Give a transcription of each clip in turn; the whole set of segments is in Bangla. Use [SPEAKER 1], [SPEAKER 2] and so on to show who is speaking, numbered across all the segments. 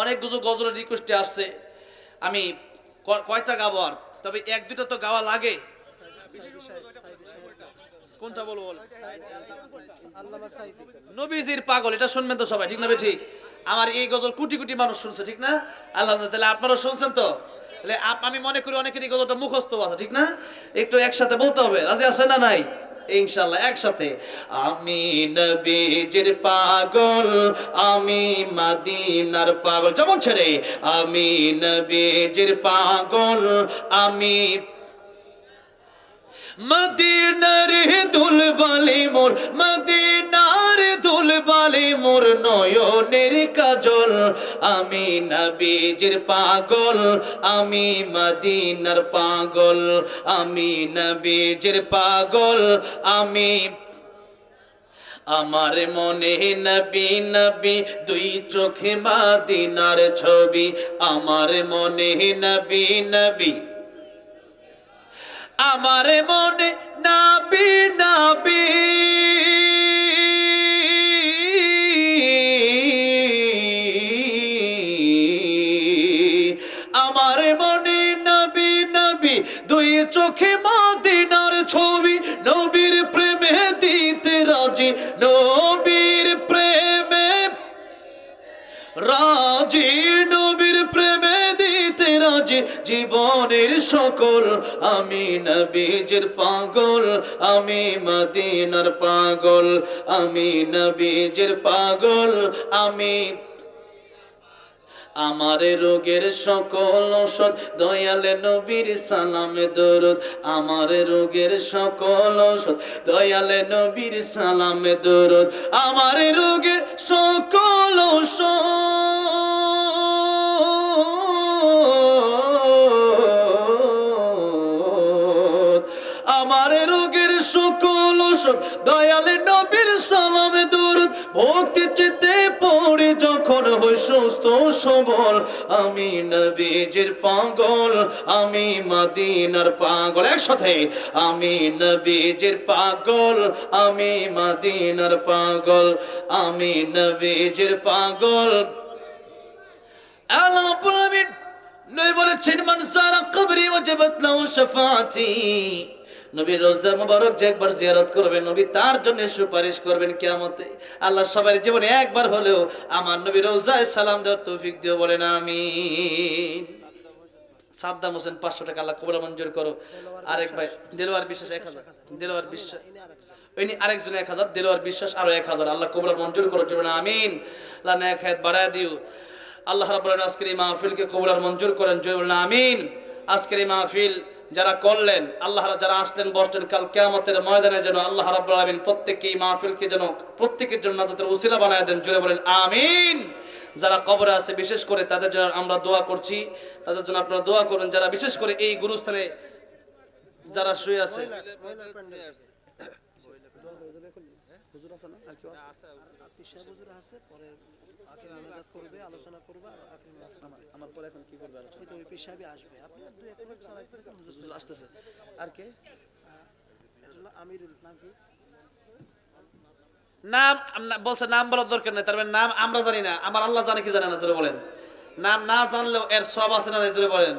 [SPEAKER 1] অনেক কিছু গজলের রিকোয়েস্টে আসছে। আমি কয়টা গাবো আর? তবে এক, দুটো তো গাওয়া লাগে। কোনটা বলব নবীজির পাগল, এটা শুনবেন তো সবাই, ঠিক না ঠিক? আমার এই গজল কোটি কোটি মানুষ শুনছে, ঠিক না? আল্লাহ তাহলে আপনারা শুনছেন তো? তাহলে আমি মনে করি অনেকেরই গজলটা মুখস্থ আছে, ঠিক না? একটু একসাথে বলতে হবে, রাজি আছে না নাই? ইনশাল্লাহ একসাথে। আমি নবীজির পাগল, আমি মাদিনার পাগল। যেমন ছেড়ে, আমি নবীজির পাগল, আমি মদিনার দুল বালি মোর মদিনার দুল বালি মোর নয়নের কাজল। আমি নবীজির পাগল, আমি মদিনার পাগল। আমি নবীজির পাগল, আমি আমার মনে নবী নবী, দুই চোখে মাদিনার ছবি। আমার মনে নবী নবী। আমার মনে নাবি নাবি। চোখে মদিনার ছবি। নবীর প্রেমে দিতে রাজি। নবীর প্রেমে রাজি। নবীর প্রেমে দিতে রাজি। জীবনের সকল আমি নবীজের পাগল। আমি মদিনার পাগল। আমি নবীজের পাগল। আমি আমার রোগের সকল ঔষধ, দয়ালে নবীর সালামে, দরুদ। আমার রোগের সকল ঔষধ, দয়ালে নবীর সালামে, দরুদ। আমার রোগের সকল ঔষধ। ঔষধ দয়ালে নবীর সালামে দরুদ ভক্তি চিত্তে পড়ে যখন হই সুস্থ সবল। আমি নবীজির পাগল, আমি মদিনার পাগল। একসাথে, আমি নবীজির পাগল, আমি মদিনার পাগল, আমি নবীজির পাগল। আল্লাহ বলেছেন, মান সারা কবরি ওয়াজাবাত লাহু শাফাআতি। নবী রোজা মুবারক যে একবার জিয়ারত করবেন, নবী তার জন্য সুপারিশ করবেন কিয়ামতে। আল্লাহ সবার জীবনে একবার হলেও আমার নবী রোজায় সালাম দেওয়ার তৌফিক দিও বলেন আমি সাদ্দাম হোসেন পাঁচশো টাকা, আল্লাহ কবর মঞ্জুর করো। আরেক ভাই, দেলোয়ার বিশ্বাস এক হাজার। দেলোয়ার বিশ্বাস। ইনি আরেকজন এক হাজার, দেলোয়ার বিশ্বাস আরও এক হাজার। আল্লাহ কবর মঞ্জুর করো জীবনে আমিন। আল্লাহ নেক হায়াত বাড়ায় দিও। আল্লাহ আলামিন আজকের এই মাহফিলকে কবুল মঞ্জুর করেন জয় আমিন। আজকের এই মাহফিল যারা করলেন আল্লাহ যারা আসলেন বসলেন কাল কিয়ামতের ময়দানে যেন আল্লাহ রাব্বুল আলামিন প্রত্যেককে এই মাহফিলকে যেন প্রত্যেকের জন্য নাজাতের উসিলা বানায় দেন জয় বলেন আমিন। যারা কবরে আছে বিশেষ করে তাদের জন্য আমরা দোয়া করছি। তাদের জন্য আপনারা দোয়া করবেন যারা বিশেষ করে এই গুরুস্থানে যারা শুয়ে আছে।
[SPEAKER 2] প্যান্ডেল পিসা হুজুর আছে পরে আখির মোনাজাত করবে আলোচনা করবে আর
[SPEAKER 1] পরে এখন কি করবে
[SPEAKER 2] ওই পিসাবি আসবে। দুই এক মিনিট হুজুর
[SPEAKER 1] আসতেছে। আর কে?
[SPEAKER 2] আমিরুল। নাম কি?
[SPEAKER 1] নাম বলছে নাম বলার দরকার নেই। তার মানে নাম আমরা জানি না আমার আল্লাহ জানে কি জানে না জোরে বলেন। নাম না জানলেও এর সব আছে না জোরে বলেন।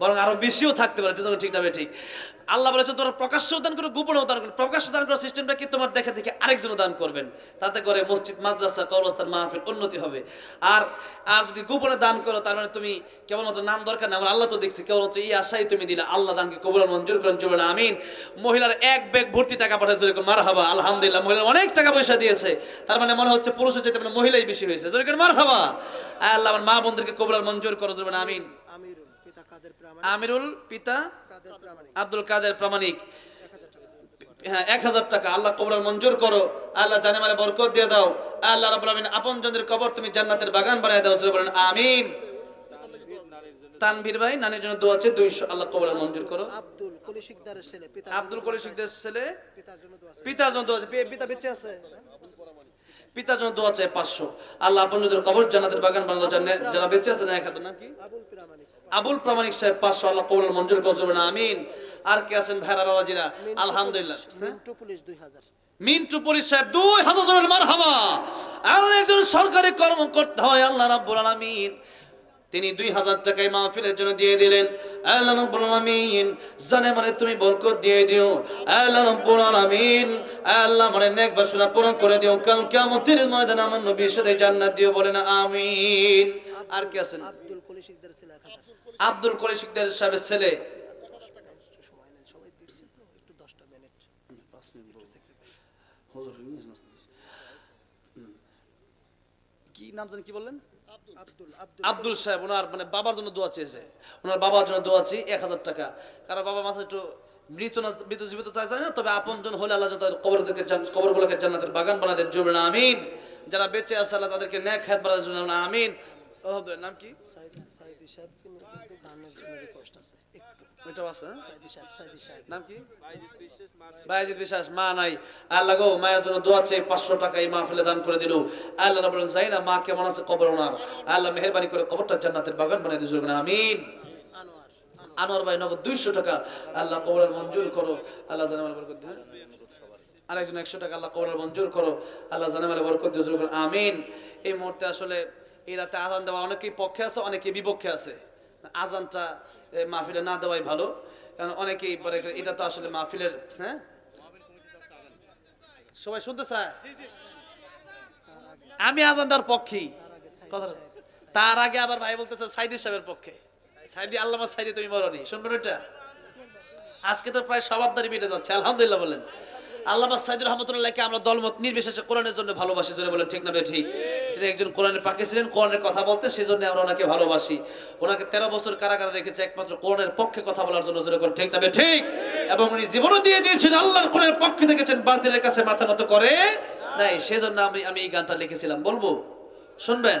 [SPEAKER 1] বরং আরও বেশিও থাকতে পারে ঠিক না ঠিক। আল্লাহ বলেছে তোমরা প্রকাশ্য দান করো গোপনেও দান করো। প্রকাশ্য দান করার সিস্টেমটা কি? তোমার দেখে দেখে আরেকজন দান করবেন। তাতে করে মসজিদ, মাদ্রাসা, কবরস্থান, মাহফিল উন্নতি হবে। আর আর যদি গোপনে দান করো, তার মানে তুমি কেবলমাত্র নাম দরকার না, আমার আল্লাহ তো দেখছি। কেবলমাত্র এই আশাই তুমি দিলে, আল্লাহ দানকে কবুল মঞ্জুর করেন চলবে না আমিন। মহিলার এক ব্যাগ ভর্তি টাকা পাঠাচ্ছে যেরকম মার হাবা আলহামদুলিল্লাহ। মহিলার অনেক টাকা পয়সা দিয়েছে। তার মানে মনে হচ্ছে পুরুষের চাইতে মানে মহিলাই বেশি হয়েছে। যেরকম মার হাবা আল্লাহ আমার মা বোনদেরকে কবুল মঞ্জুর করো চলবে না আমিন।
[SPEAKER 2] প্রামাণিক
[SPEAKER 1] আমিরুল পিতা আব্দুল কাদের প্রামাণিক। হ্যাঁ এক হাজার টাকা। আল্লাহ কবর মঞ্জুর করো। আল্লাহ জানে বরকত দিয়ে দাও। আল্লাহ আপন জনদের কবর তুমি জান্নাতের বাগান বানায় দাও। বলেন আমিন। তানভীর ভাই নানির জন্য দোয়া আছে দুইশো আল্লাহ কবর মঞ্জুর করো।
[SPEAKER 2] আব্দুল কলি শিকদারের ছেলে পিতা
[SPEAKER 1] আব্দুল কলি ছেলে?
[SPEAKER 2] পিতার জন্য দোয়া আছে
[SPEAKER 1] পিতা বেঁচে আছে? পিতার জন্য দোয়া চাই পাঁচশো। আল্লাহ আপন জনদের কবর জান্নাতের বাগান দাও জান্নাত যারা বেঁচে আছে না এক হাজার নাম কি
[SPEAKER 2] আবুল প্রামাণিক
[SPEAKER 1] সাহেব পাঁচশো আল্লাহ কবর মঞ্জুর করবে না আমিন। আর কে আছেন? ভাইরা বাবাজিরা আলহামদুলিল্লাহ?
[SPEAKER 2] মিন্টু পুলিশ
[SPEAKER 1] সাহেব দুই হাজার জনের মার হাবা আর একজন সরকারি কর্মকর্তা হয় আল্লাহ রাব্বুল আলামিন। তিনি দুই হাজার টাকায় মাহফিলের জন্য দিয়ে দিলেন আল্লাহ রাব্বুল আলামিন। জানে মানে তুমি বরকত দিয়ে দিও আল্লাহ রাব্বুল আলামিন। আল্লাহ মানে নেক বাসনা পূরণ করে দিও কাল কিয়ামতের ময়দানে আমার নবীর সাথে জান্নাত দিও বলেন আমিন। আর কি আছেন?
[SPEAKER 2] আব্দুল কলি শিকদার ছিল এক হাজার।
[SPEAKER 1] আব্দুল শিকদার সাহেবের ছেলে। জানি মানে না তবে আপন জন হলে জান্নাতের বাগান বানাতে জুড়বে আমিন। যারা বেঁচে আছে, আল্লাহ তাদেরকে ন্যাক হাত বানাতে না, আমিন। নাম কি?
[SPEAKER 2] কিন্তু কিন্তু জন্য রিকোয়েস্ট আছে। একটু
[SPEAKER 1] ওইটাও আছে হ্যাঁ?
[SPEAKER 2] সাইদি সাহেব সাইদি সাহেব।
[SPEAKER 1] নাম কি? বাইজিদ বিশ্বাস মা নাই। আল্লাহ গো মায়ের জন্য দোয়া চেয়ে পাঁচশো টাকা এই মাহফিলে দান করে দিল। আল্লাহ রাবুল যাই না মা কেমন আছে কবর ওনার। আল্লাহ মেহরবানি করে কবরটা জান্নাতের বাগান বানিয়ে দিয়েছিল আমিন।
[SPEAKER 2] আনোয়ার আনোয়ার।
[SPEAKER 1] আনোয়ার ভাই নগদ দুইশো টাকা। আল্লাহ কবরের মঞ্জুর করো। আল্লাহ বরকত আরেকজন একশো টাকা আল্লাহ কবরের মঞ্জুর করো। আল্লাহ বরকত আমিন। এই মুহূর্তে আসলে এই রাতে আজান দেওয়া অনেকেই পক্ষে আছে অনেকে বিপক্ষে আছে। আজানটা মাহফিলে না দেওয়াই ভালো। কারণ অনেকেই বলে এটা তো আসলে মাহফিলের হ্যাঁ? সবাই শুনতে চায় আমি আজান দেওয়ার পক্ষেই। কথা তার আগে আবার ভাই বলতেছে, সাইদি সাহেবের পক্ষে। সাইদি, আল্লামা সাইদি, তুমি মরনি। শুনবেন এটা আজকে তো প্রায় সবার সবাবদারি মিটে যাচ্ছে, আলহামদুলিল্লাহ বলেন। আল্লামা সাইদুর রহমতুল্লাহকে আমরা দলমত নির্বিশেষে কোরআনের জন্য ভালোবাসি জন্য বলেন, ঠিক না বে ঠিক। তিনি একজন কোরআনের পাকে ছিলেন, কোরআনের কথা বলতে সেই জন্য আমরা ওনাকে ভালোবাসি। ওনাকে তেরো বছর কারাগারে রেখেছে, একমাত্র কোরআনের পক্ষে কথা বলার জন্য, জোরে ঠিক না ঠিক। এবং উনি জীবনও দিয়ে দিয়েছেন, আল্লাহর কোরআনের পক্ষে দেখেছেন, বাতিলের কাছে মাথা নত করে নাই। সেজন্য আমি আমি এই গানটা লিখেছিলাম। বলব? শুনবেন?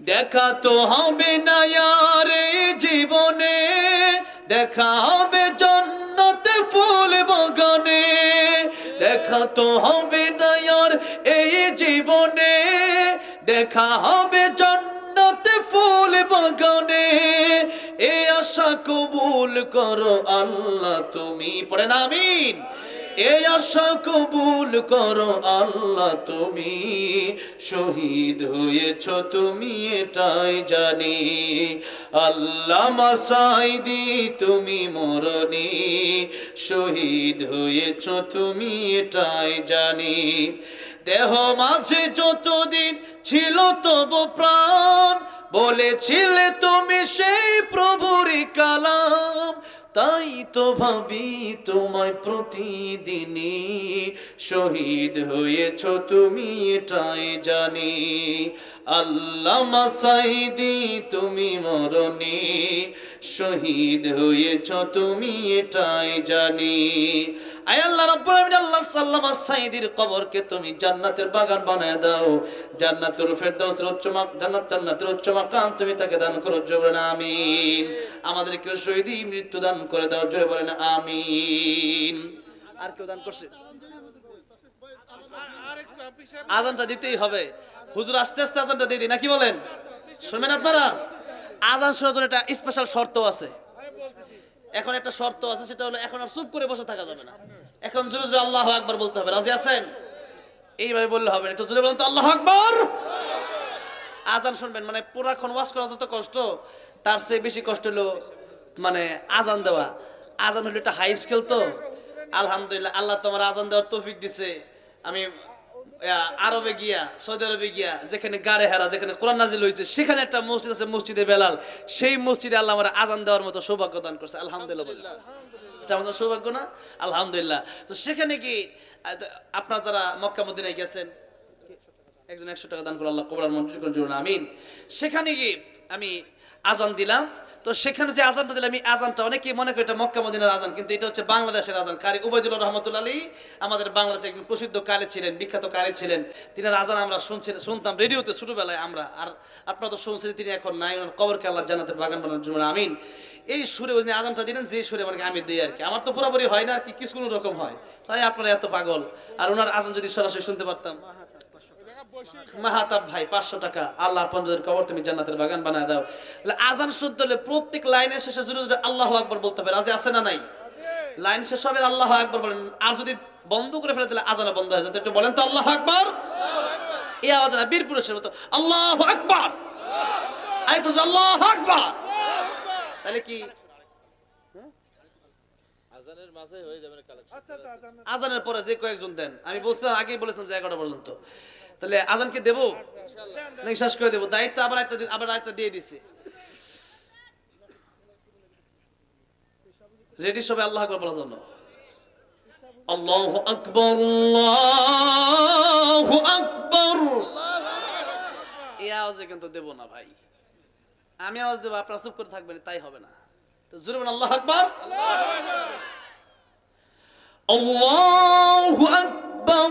[SPEAKER 1] দেখা তো হবে না জীবনে, দেখা হবে জন্নতে ফুল বাগানে, দেখা তো হবে না এই জীবনে, দেখা হবে জন্নতে ফুল বাগানে। এ আশা কবুল করো আল্লাহ তুমি পড়েন আমিন। এই আশা কবুল করো আল্লাহ, তুমি শহীদ হয়েছ, তুমি এটাই জানি। আল্লাহ মাসাইদি তুমি মরণি শহীদ হয়েছ, তুমি এটাই জানি। দেহ মাঝে যতদিন ছিল তব প্রাণ, বলেছিলে তুমি সেই প্রভুরি কালাম। তাই তো ভাবি তোমায় প্রতিদিনই শহীদ হয়েছ তুমি, এটাই জানি। আল্লাহ মাসাইদি, তুমি মরণি শহীদ হয়েছ তুমি, এটাই জানি। আমাদেরকে মৃত্যু দান করে দাও, জোরে বলেন আমিন। আর কেউ দান করছে? আজানটা দিতেই হবে। হুজুর আস্তে আস্তে আজানটা দিয়ে দিই নাকি বলেন? শুনবেন আপনারা? আজান শোনার জন্য একটা স্পেশাল শর্ত আছে। এখন একটা শর্ত আছে, সেটা হলো এখন আর চুপ করে বসে থাকা যাবে না। এখন জোরে জোরে আল্লাহ আকবার বলতে হবে। রাজি আছেন? এইভাবে বললে হবে একটু জোরে বলুন তো, আল্লাহ আকবার! আজান শুনবেন মানে পুরাক্ষণ ওয়াজ করা যত কষ্ট, তার চেয়ে বেশি কষ্ট হলো মানে আজান দেওয়া। আজান হলো একটা হাই স্কেল তো আলহামদুলিল্লাহ, আল্লাহ তোমার আজান দেওয়ার তৌফিক দিছে। আমি আরবে গিয়া সৌদি আরবে গিয়া যেখানে গাড়ে হেরা যেখানে কোরআন নাজিল হয়েছে সেখানে একটা মসজিদ আছে মসজিদে বেলাল। সেই মসজিদে আল্লাহ আমার আজান দেওয়ার মতো সৌভাগ্য দান করছে। আলহামদুলিল্লাহ। এটা আমাদের সৌভাগ্য না? আলহামদুলিল্লাহ। তো সেখানে কি আপনার যারা মক্কা মদিনায় গেছেন একজন একশো টাকা দান করে আল্লাহ কবরার মঞ্জুর করেন আমিন। সেখানে গিয়ে আমি আজান দিলাম। তো সেখানে যে আজানটা দিলে আমি আজানটা অনেকেই মনে করি এটা মক্কা মদিনার আজান, কিন্তু এটা হচ্ছে বাংলাদেশের আজান। কারি উবাইদুল্লাহ রহমতুল্লাহ আলী আমাদের বাংলাদেশে একজন প্রসিদ্ধ কারি ছিলেন, বিখ্যাত কারি ছিলেন। তিনার আজান আমরা শুনছি, শুনতাম রেডিওতে ছোটবেলায় আমরা। আর আপনারা তো শুনছেন তিনি এখন নাই, ওনার কবরকে আল্লাহ জান্নাতের বাগান বানানোর জন্য। আমিন। এই সুরে ওই আজানটা দিলেন, যে সুরে মানে আমি দিই আর কি। আমার তো পুরোপুরি হয় না আর কি, কিছু কোনো রকম হয়। তাই আপনারা এত পাগল। আর ওনার আজান যদি সরাসরি শুনতে পারতাম মাহাতাব ভাই পাঁচশো টাকা। আল্লাহ কবর তুমি জান্নাতের বাগান বানায় দাও। আজান শুনতে হলে প্রত্যেক লাইনের শেষে জুড়ে জুড়ে আল্লাহ আকবর বলতে হবে। রাজি আছে না নাই? লাইন শেষ হবে আল্লাহ আকবর বলেন। আর যদি বন্ধ করে ফেলে তাহলে আজানা বন্ধ হয়ে যাবে। একটু বলেন তো আল্লাহ আকবর? এই আওয়াজ না বীর পুরুষের মতো। আল্লাহ আকবর! আরেকটু আল্লাহ আকবর! তাহলে কি?
[SPEAKER 3] হয়ে যাবে কালেকশন
[SPEAKER 1] আজানের পরে যে কয়েকজন দেন। আমি বলছিলাম আগেই বলেছিলাম যে এগারোটা পর্যন্ত। তাহলে আজানকে দেবো? নাকি শেষ করে দেবো? দায়িত্ব আবার একটা আবার একটা দিয়ে দিছে। রেডি সবাই আল্লাহ আকবর বলার জন্য? আল্লাহ আকবর আল্লাহ আকবর। এই আওয়াজে কিন্তু দেব না ভাই। আমি আওয়াজ দেবো, আপনারা চুপ করে থাকবেন, তাই হবে না। তো জুড়ে আল্লাহ আকবর। আল্লাহ আকবর।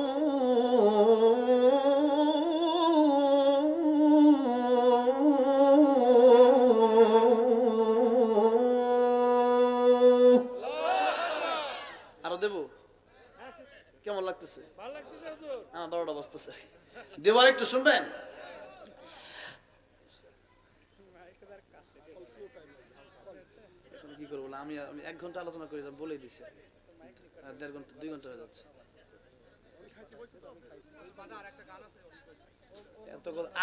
[SPEAKER 1] বসতেছে দেবার একটু শুনবেন কি করব? আমি আমি এক ঘণ্টা আলোচনা করে বলে দিছি। দেড় ঘণ্টা দুই ঘণ্টা হয়ে যাচ্ছে।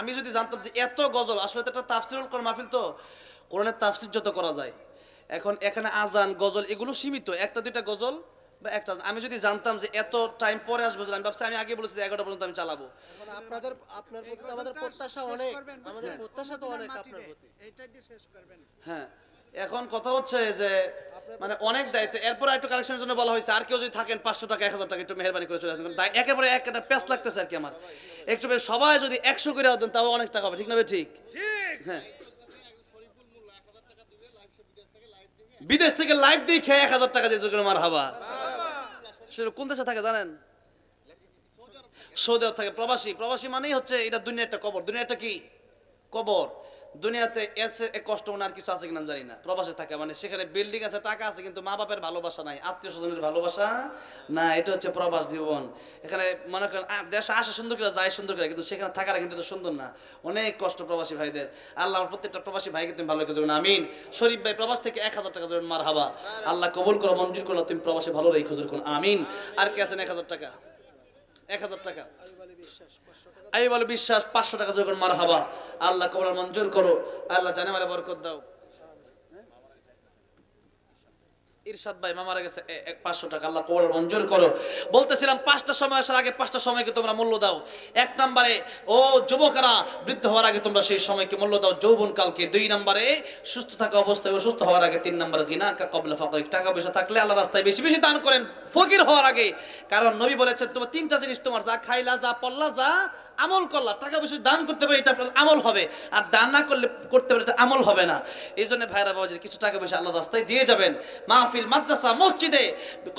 [SPEAKER 1] আমি যদি জানতাম যে এত গজল আসলে তো একটা তাফসিরুল কোরআন মাহফিল তো। কোরআনের তাফসির যত করা যায়। এখন এখানে আজান গজল এগুলো সীমিত। একটা দুইটা গজল বা একটা আমি যদি জানতাম যে এত টাইম পরে আসবে আমি ভাবছি আমি আগে বলেছি এগারোটা পর্যন্ত আমি চালাবো।
[SPEAKER 2] আপনাদের আপনার প্রতি আমাদের প্রত্যাশা অনেক। আমাদের প্রত্যাশা তো অনেক আপনার প্রতি।
[SPEAKER 4] শেষ করবেন।
[SPEAKER 1] হ্যাঁ এখন কথা হচ্ছে যে মানে অনেক দায়িত্ব। এরপর একটু কালেকশনের জন্য বলা হয়েছে আর কেউ যদি থাকেন পাঁচশো টাকা এক হাজার টাকা একটু মেহরবানি করে চলে আসেন একেবারে একটা প্যাস লাগতেছে আর কি আমার। একটু সবাই যদি একশো করে দেন তাও অনেক টাকা হবে। ঠিক না ঠিক। হ্যাঁ। বিদেশ থেকে লাইভ দিয়ে খেয়ে এক হাজার টাকা দিয়ে মার হাবা সেটা কোন দেশে থাকে জানেন? সৌদি আরব থাকে। প্রবাসী। প্রবাসী মানেই হচ্ছে এটা দুনিয়া একটা কবর। দুনিয়া একটা কি? কবর। দুনিয়াতে এসে এ কষ্ট আর কিছু আছে কিনা জানি না। প্রবাসে থাকে মানে সেখানে বিল্ডিং আছে, টাকা আছে, কিন্তু মা বাপের ভালোবাসা নাই আত্মীয় স্বজনের ভালোবাসা না এটা হচ্ছে প্রবাস জীবন। এখানে মনে করেন দেশে আসে সুন্দর করে, যায় সুন্দর করে, কিন্তু সেখানে থাকাটা কিন্তু সুন্দর না। অনেক কষ্ট প্রবাসী ভাইদের। আল্লাহ আমার প্রত্যেকটা প্রবাসী ভাইকে তুমি ভালো রেখেছো আমিন। শরীফ ভাই, প্রবাস থেকে এক হাজার টাকা জন্য মার হাবা আল্লাহ কবুল করো, মঞ্জুর করো, তুমি প্রবাসী ভালো রেখে খুঁজুর আমিন। আর কে আছেন এক হাজার টাকা? এক হাজার টাকা। আমি বলে, বিশ্বাস, পাঁচশো টাকা যখন মার হাবা আল্লাহ কবর মঞ্জুর করো। আল্লাহ জানে মারে বরকত দাও। ইরশাদ ভাই মামারা গেছে। এক পাঁচশো টাকা, আল্লাহ কবর মঞ্জুর করো। বলতেছিলাম, পাঁচটা সময় আসার আগে, পাঁচটা সময়কে তোমরা মূল্য দাও। এক নম্বরে, ও বৃদ্ধ হওয়ার আগে তোমরা সেই সময়কে মূল্য দাও। যৌবন কালকে। দুই নম্বরে, সুস্থ থাকা অবস্থায় অসুস্থ হওয়ার আগে। তিন নম্বরে গিনা কবলা ফাকরিক। টাকা পয়সা থাকলে আল্লাহ রাস্তায় বেশি বেশি দান করেন। ফকির হওয়ার আগে। কারণ নবী বলেছেন, তোমার তিনটা জিনিস তোমার, যা খাইলা, যা পল্লা যা আমল করলা, টাকা পয়সা দান করতে পারে এটা আপনার আমল হবে। আর দান না করলে, করতে পারে এটা আমল হবে না। এই জন্য ভাইরা বাবা কিছু টাকা পয়সা আল্লাহ রাস্তায় দিয়ে যাবেন। মাহফিল, মাদ্রাসা, মসজিদে,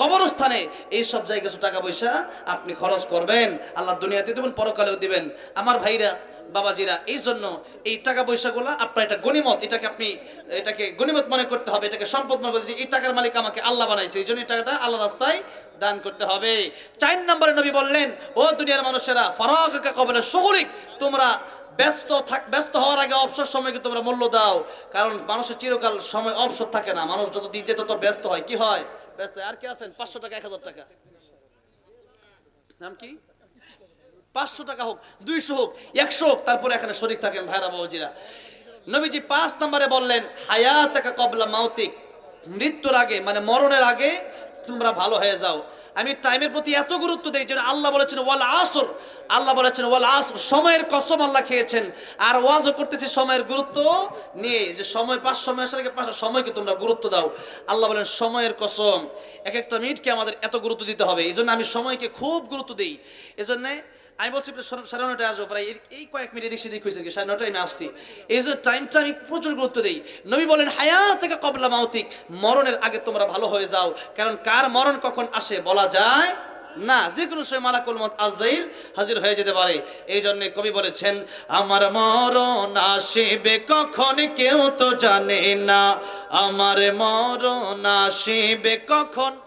[SPEAKER 1] কবরস্থানে এই সব জায়গায় কিছু টাকা পয়সা আপনি খরচ করবেন। আল্লাহ দুনিয়াতে দেবেন, পরকালেও দিবেন। আমার ভাইরা বাবাজিরা এই জন্য এই টাকা পয়সাগুলো আপনার এটা গনিমত এটাকে আপনি, এটাকে গনিমত মনে করতে হবে, এটাকে সম্পদ মনে করতে এই টাকার মালিক আমাকে আল্লাহ বানাইছে, এই জন্য এই টাকাটা আল্লাহ রাস্তায় দান করতে হবে। চার নম্বরে নবী বললেন, ও দুনিয়ার মানুষেরা ফরাক কবলে শহরিক তোমরা ব্যস্ত থাক, ব্যস্ত হওয়ার আগে অবসর সময়কে তোমরা মূল্য দাও, কারণ মানুষের চিরকাল সময় অবসর থাকে না, মানুষ যত দিন তত ব্যস্ত হয়। কি হয়? ব্যস্ত। আর কি আছেন? পাঁচশো টাকা, এক হাজার টাকা। নাম কি? পাঁচশো টাকা হোক, দুইশো হোক, একশো হোক, তারপরে এখানে শরিক থাকেন ভাইরা বাবুজিরা। নবীজি পাঁচ নম্বরে বললেন হায়াত কবলা মাউতিক, মৃত্যুর আগে মানে মরণের আগে তোমরা ভালো হয়ে যাও। আমি টাইমের প্রতি এত গুরুত্ব দেই যেন আল্লাহ বলেছেন, ওয়াল আসর। আল্লাহ বলেছেন, ওয়াল আসর, সময়ের কসম আল্লাহ খেয়েছেন। আর ওয়াজও করতেছি সময়ের গুরুত্ব নিয়ে, যে সময় পাঁচ, সময় আসার আগে পাঁচটা সময়কে তোমরা গুরুত্ব দাও। আল্লাহ বলেন, সময়ের কসম। এক একটা মিনিটকে আমাদের এত গুরুত্ব দিতে হবে। এই জন্য আমি সময়কে খুব গুরুত্ব দিই। এই জন্যে আমি বলছি সাড়ে- নটায় আসব। প্রায় এই- কয়েক মিনিট এদিক সেদিক হয়েছে সাড়ে নটায় আমি আসছি। এই জন্য টাইমটা আমি প্রচুর গুরুত্ব দিই। নবী বলেন হায়া থেকে কবলা মাউতিক, মরণের আগে তোমরা ভালো হয়ে যাও। কারণ কার মরণ কখন আসে বলা যায় না। যে কোনো সময় মালাকুল মত আজরাইল হাজির হয়ে যেতে পারে। এই জন্য কবি বলেছেন, আমার মরণ আসিবে কখন কেউ তো জানে না। আমার মরণ আসিবে কখন?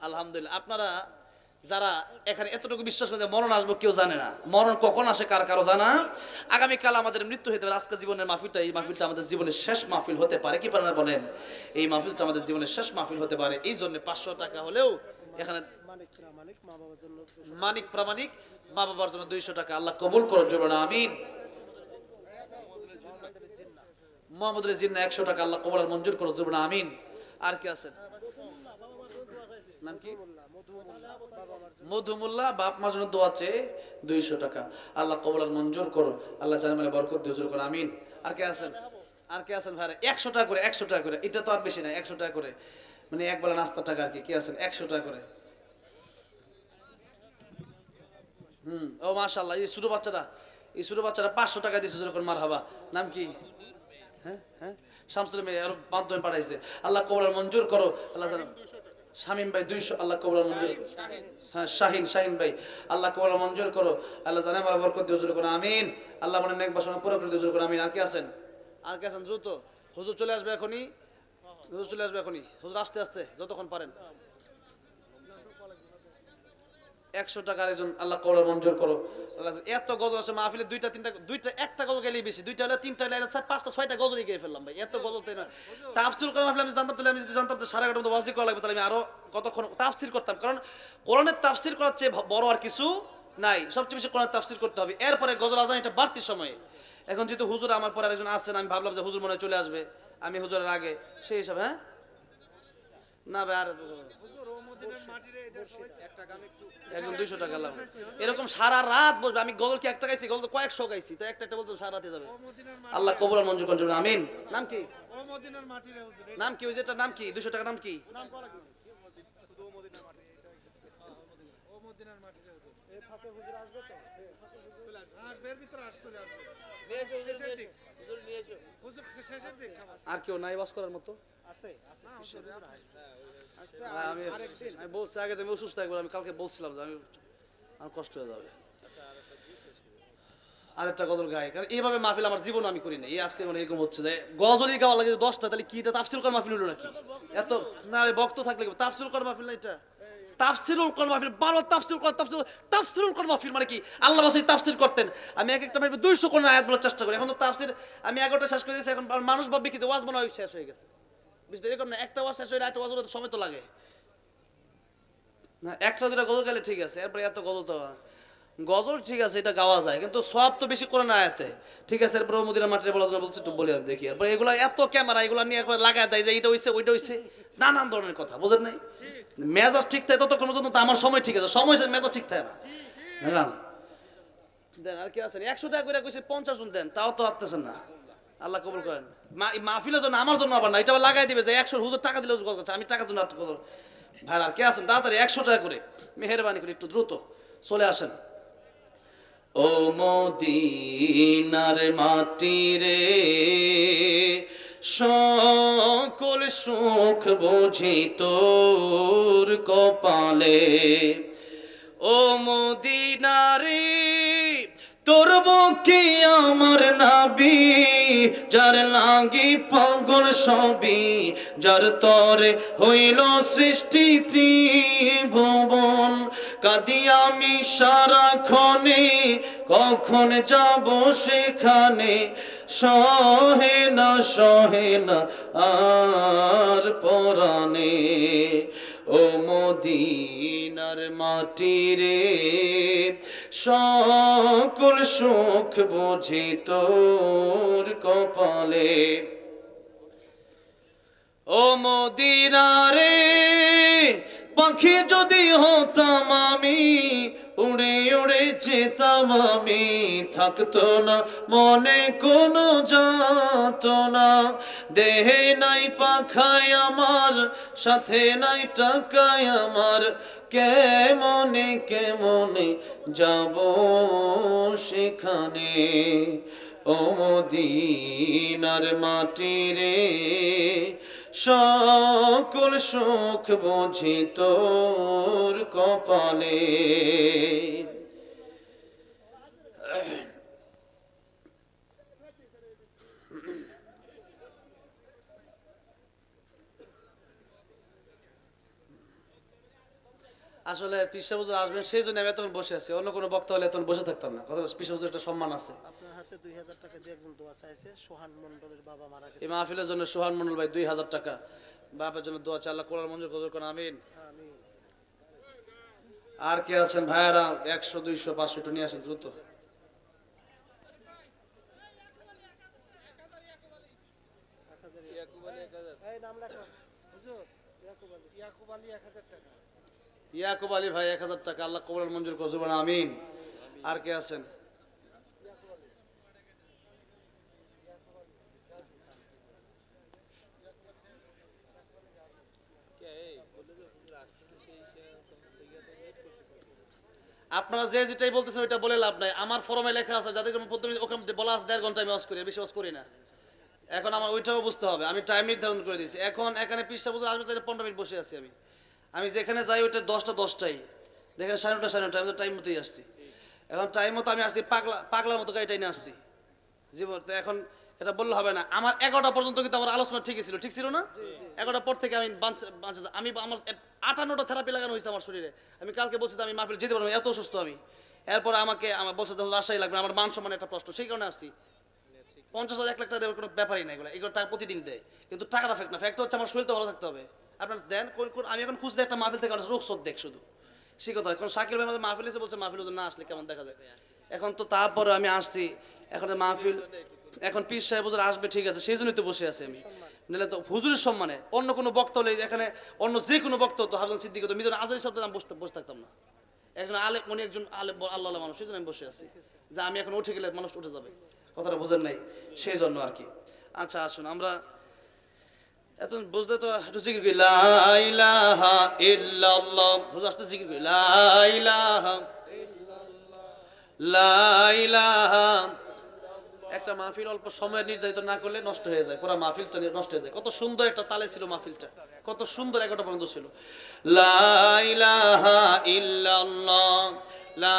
[SPEAKER 1] আলহামদুলিল্লাহ, আপনারা যারা এখানে এতটুকু বিশ্বাস করে মরণ আসব কেউ জানে না। মরণ কখন আসে কার কারও জানা? আগামীকাল আমাদের মৃত্যু হতে পারে, আজকে জীবনের মাহফিলটা, এই মাহফিলটা আমাদের জীবনের শেষ মাহফিল হতে পারে। কি পারে বলেন? এই মাহফিলটা আমাদের জীবনের শেষ মাহফিল হতে পারে। এই জন্য পাঁচশো টাকা হলেও এখানে
[SPEAKER 2] মানিক প্রামাণিক, মা বাবার জন্য
[SPEAKER 1] দুইশো টাকা আল্লাহ কবুল করার জন্য আমিন। মোহাম্মদুল জিন্না একশো টাকা আল্লাহ কবুল মঞ্জুর করার জন্য আমিন। আর কি আছেন? নাম কি? মধুমুল্লাহ বাপ মার জন্য দোয়া চেয়ে দুইশো টাকা। আল্লাহ কবুল আর মঞ্জুর করো। আল্লাহ জানে মানে বরকত দুজুর করো। আমিন। আর কে আছেন? আর কে আছেন ভাই একশো টাকা করে একশো টাকা করে। এটা তো আর বেশি না একশো টাকা করে। মানে নাস্তা টাকা আর কি। কে আছেন? একশো টাকা করে। হুম ও মাশাল্লাহ এই ছোট বাচ্চাটা এই ছোট বাচ্চাটা পাঁচশো টাকা দিয়েছে যেরকম মার হাবা নাম কি? হ্যাঁ হ্যাঁ? শামসুল মেয়ে আরও মাধ্যমে পাঠাইছে। আল্লাহ কবর মঞ্জুর করো। আল্লাহ শামিম ভাই দুইশো, আল্লাহ কবুল মঞ্জুর হ্যাঁ শাহিন শাহিন ভাই, আল্লাহ কবুল মঞ্জুর করো। আল্লাহ জানে আমার বরকত দিয়ে হুজুর করো আমিন। আল্লাহ মনে নেক বাসনা পুরো করে হুজুর করো আমিন। আর কে আছেন? আর কে আছেন? দ্রুত। হুজুর চলে আসবে এখনই? হুজুর চলে আসবে এখনই? হুজুর আস্তে আস্তে, যতক্ষণ পারেন। একশো টাকার একজন আল্লাহ কবর মঞ্জুর করো। এত গজল আছে, মাহফিলে দুইটা, তিনটা, দুইটা, একটা গজল গেলেই বেশি। দুইটা হলে তিনটা হলে পাঁচটা, ছয়টা গজলই গিয়ে ফেললাম ভাই, এত গজল তাই না। তাফসির করে মাহফিলে আমি জানতাম, তাহলে আমি জানতাম যে সাড়ে মধ্যে ওয়াজি করা লাগবে, তাহলে আমি আরও কতক্ষণ তাফসির করতাম। কারণ কোরআনের তাফসির করার চেয়ে বড় আর কিছু নাই। সবচেয়ে বেশি কোরআনের তাফসির করতে হবে। এরপরে গজল আজান এটা বাড়তি সময়ে। এখন যেহেতু হুজুর আমার পরে আরেকজন আসছেন আমি ভাবলাম যে হুজুর মনে চলে আসবে। আমি হুজুরের আগে সেই হিসাবে হ্যাঁ? না ভাই, আর একজন দুইশো টাকা লাভ। এরকম সারা রাত বসবে। আমি গজল কি একটা গাইছি? গজল তো কয়েকশো গাইছি। তো একটা একটা বলতে সারা রাতে যাবে। আল্লাহ কবুল আর মঞ্জুর আমিন। নাম কি? নাম ওই যেটা নাম টাকা নাম আর কেউ নাই বাস করার মতো?
[SPEAKER 2] আছে আচ্ছা
[SPEAKER 1] আমি আমি বলছি আগে যে আমি অসুস্থ একবার আমি কালকে বলছিলাম যে আমি আমার কষ্ট হয়ে যাবে। আরেকটা গজল গাই কারণ এইভাবে মাহফিল আমার জীবন আমি করি না এই আজকে মানে এরকম হচ্ছে যে গজলই গাওয়া লাগে দশটা তাহলে কি এটা তাফসিল কর মাহফিল হলো নাকি? এত না বক্ত থাকলে তাফসিল কর মাহফিল না এটা? তাফসিরুল কোরআন মাহফিল বারো তাফসির কর তাফসির তাফসিরুল কোরআন মাহফিল মানে কি? আল্লাহ বাসাই তাফসির করতেন। আমি এক একটা মাহফিল দুইশো কোন আয়াত বলার চেষ্টা করি। এখন তো তাফসির আমি এগারোটা শেষ করে দিয়েছি এখন মানুষ ভাববে কি যে ওয়াজ মনে হয় শেষ হয়ে গেছে। বুঝতে এরকম না একটা ওয়াজ শেষ হয়ে একটা ওয়াজ হলে সময় তো লাগে। না একটা দুটা গজল গেলে ঠিক আছে এরপরে এত গজল তো গজল ঠিক আছে এটা গাওয়া যায় কিন্তু সব তো বেশি করে না আয়াতে। ঠিক আছে এরপর মদিনা মাটির বলা জন্য বলছে একটু বলি আমি দেখি। এরপর এগুলো এত ক্যামেরা এগুলো নিয়ে একবার লাগায় দেয় যে এটা হইছে ওইটা হইছে। নানান ধরনের কথা বুঝেন নাই? মেজাজ ঠিক থাকে ততক্ষণ পর্যন্ত তো আমার সময় ঠিক আছে সময় মেজাজ ঠিক থাকে না। বুঝলাম দেন আর কি আছেন একশো টাকা করে কইছে পঞ্চাশ জন দেন তাও তো হাঁটতেছেন না। আল্লাহ কবুল করেন। মাহফিলের জন্য, আমার জন্য আবার না, এটা আবার লাগাই দিবে যে একশো হুজুর টাকা দিলে আমি টাকার জন্য ভাই আর কে আছেন? তাড়াতাড়ি একশো টাকা করে, মেহরবানি করে, একটু দ্রুত। চলে আসেন। ও মদিনার মাটি রে, সকল সুখ বুঝি তোর কপালে। ও মদিনারে, তোর বুকে আমার নাবি যার লাগি পাগল সবই, যার তরে হইল সৃষ্টি ত্রিভুবন। কাদি আমি সারাক্ষণে, কখন যাব সেখানে? সহে না সহে না, আর পরাণে। ও মদিনার মাটি রে সকল সুখ বুঝি তোর কপালে। ও মদিনারে পাখি যদি হতাম আমি, উড়ে উড়ে যেতাম আমি, থাকতো না, মনে কোনো যাত না। দেহে নাই পাখায় আমার, সাথে নাই টাকায় আমার কেমনে কেমনে যাব সেখানে? ও মদিনার মাটি রে সকল সুখ বুঝি তোর কপালে। আসলে পিসাবুজুর আসবেন সেই জন্য আমি এতক্ষণ বসে আছি। অন্য কোনো বক্তা হলে এতক্ষণ বসে থাকতাম না। কথা পিসাবুজুর একটা সম্মান আছে।
[SPEAKER 2] আপনার হাতে দুই হাজার টাকা দিয়ে একজন দোয়া চাইছে সোহান মন্ডলের বাবা মারা
[SPEAKER 1] এই মাহফিলের জন্য সোহান মন্ডল ভাই দুই হাজার টাকা। বাপের জন্য দোয়া চাই আল্লাহ কোরআন মঞ্জুর কবুল করুন আমিন। আর কে আছেন? ভাইয়ারা একশো দুইশো পাঁচশো একটু নিয়ে আসেন দ্রুত।
[SPEAKER 2] এক হাজার
[SPEAKER 3] ইয়াকুব আলী এক হাজার।
[SPEAKER 2] এই নাম লেখো। হুজুর ইয়াকুব আলী। ইয়াকুব আলী এক হাজার টাকা।
[SPEAKER 1] ইয়াকুব আলী ভাই, এক হাজার টাকা, আল্লাহ কোরআন মঞ্জুর করবেন আমিন। আর কে আছেন। আপনারা যে যেটাই বলতেছেন, ওইটা বলে লাভ নাই। আমার ফরমে লেখা আছে, যাদের কোনো প্রথমে ওখানে বলা আছে, দেড় ঘণ্টা আমি ওয়াজ করি বেশি ওয়াজ করি না। এখন আমার ওইটাও বুঝতে হবে, আমি টাইম নির্ধারণ করে দিয়েছি। এখন এখানে পিসা বুঝে আসবে পনেরো মিনিট বসে আছি আমি। আমি যেখানে যাই ওইটা দশটা দশটাই। দেখেন সাড়ে নটা সাড়ে নটা আমি তো টাইম মতোই আসছি। এখন টাইম মতো আমি আসছি পাগলা পাগলার মতো গাড়ি টাইনে আসছি। জীবন তো এখন এটা বললে হবে না। আমার এগারোটা পর্যন্ত কিন্তু আমার আলোচনা ঠিকই ছিল। ঠিক ছিল না? এগারোটা পর থেকে আমি আমি আমার আটান্নটা থেরাপি লাগানো হয়েছে আমার শরীরে। আমি কালকে বলছি আমি মাহফিল যেতে পারব এত অসুস্থ আমি। এরপর আমাকে আমার বলছে আশাই লাগবে আমার মান সম্মান একটা প্রশ্ন। সেই কারণে আসছি। পঞ্চাশ হাজার এক লাখ টাকা দেওয়ার কোনো ব্যাপারই না এগুলো। এগুলো টাকা প্রতিদিন দেয়। কিন্তু টাকাটা ফ্যাক্ট না। ফ্যাক্ট হচ্ছে আমার শরীরটা ভালো থাকতে হবে। আপনার দেন কোন কোন আমি এখন খুঁজতে একটা মাহফিল থেকে শোধ দেখ শুধু। সে কথা এখন শাকিল ভাই আমাদের মাহফিল এসে বলছে, মাহফিল না আসলে কেমন দেখা যায়? এখন তো তারপরে আমি আসছি, এখন মাহফিল এখন পীর সাহেব হুজুর আসবে, ঠিক আছে, সেই জন্যই তো বসে আছি আমি। নাহলে তো হুজুরের সম্মানে, অন্য কোনো বক্তা হলে এখানে অন্য যে কোনো বক্তা হতো, হাফজান সিদ্দিক হতো, মিজান আজারি শব্দ আমি বসতে বসে থাকতাম না। একজন আলে উনি একজন আলে আল্লাহ মানুষ, সেই জন্য আমি বসে আছি। যে আমি এখন উঠে গেলে মানুষ উঠে যাবে, কথাটা বোঝেন নাই, সেই জন্য আর কি। আচ্ছা আসুন, আমরা এত বুঝতে তো একটু জিকির করি, লা ইলাহা ইল্লাল্লাহ। হুজুর আসতে জিকির করি, লা ইলাহা লা একটা মাহফিল অল্প সময় নির্ধারিত না করলে নষ্ট হয়ে যায়, পুরো মাহফিলটা নষ্ট হয়ে যায়। কত সুন্দর একটা তালে ছিল মাহফিলটা, কত সুন্দর এগারোটা পর্যন্ত ছিল। লা ইলাহা ইল্লাল্লাহ, লা